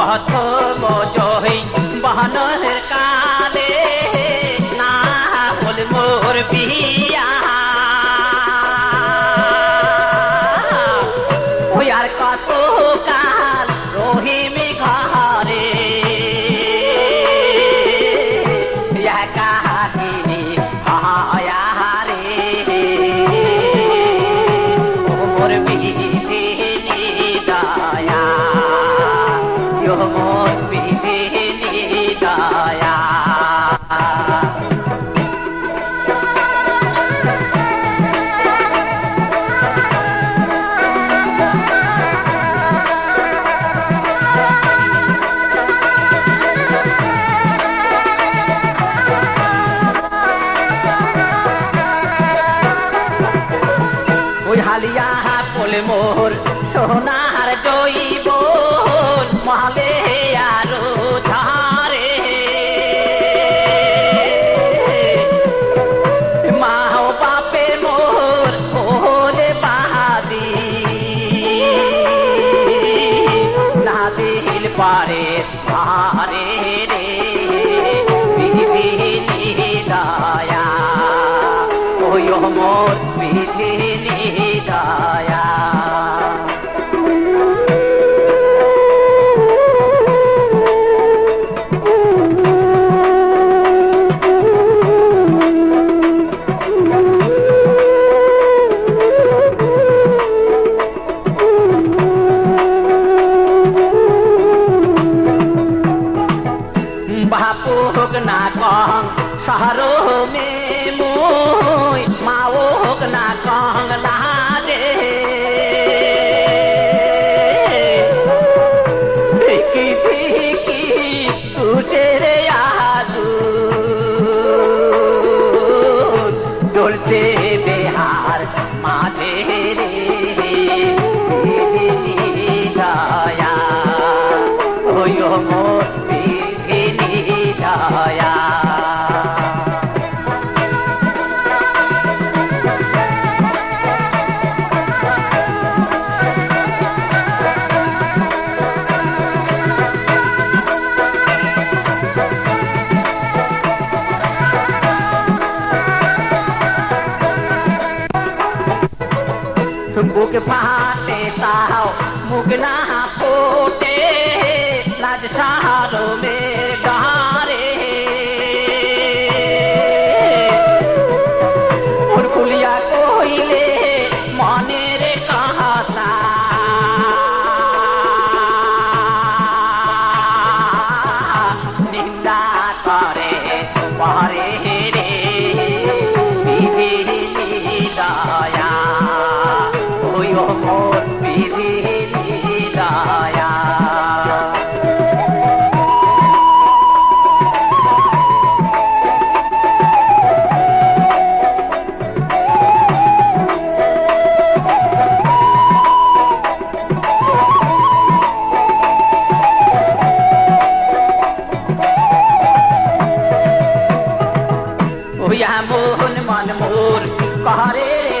bahasa mojohin bahana হালিয়া পোলে মোর, সোনার জৈব মহালে আরও ধারে। মা ও বাপে মোর, ওরে বাহাদি না দিল পারে ভারে রে দয়া। ওই মোর বিধিনি বাপু হোক না কং শহরো মে মুই, মাও হোক না কং লাদে ফিকি ফিকি তুঝে রে আদু। চলছে বেহার মাঝে রে দয়া ওই মোর বুক ফাটে তাও মুখ না ফোটে লাজ সাহারো মে। হইয়া মোহন মন মোর কহরে রে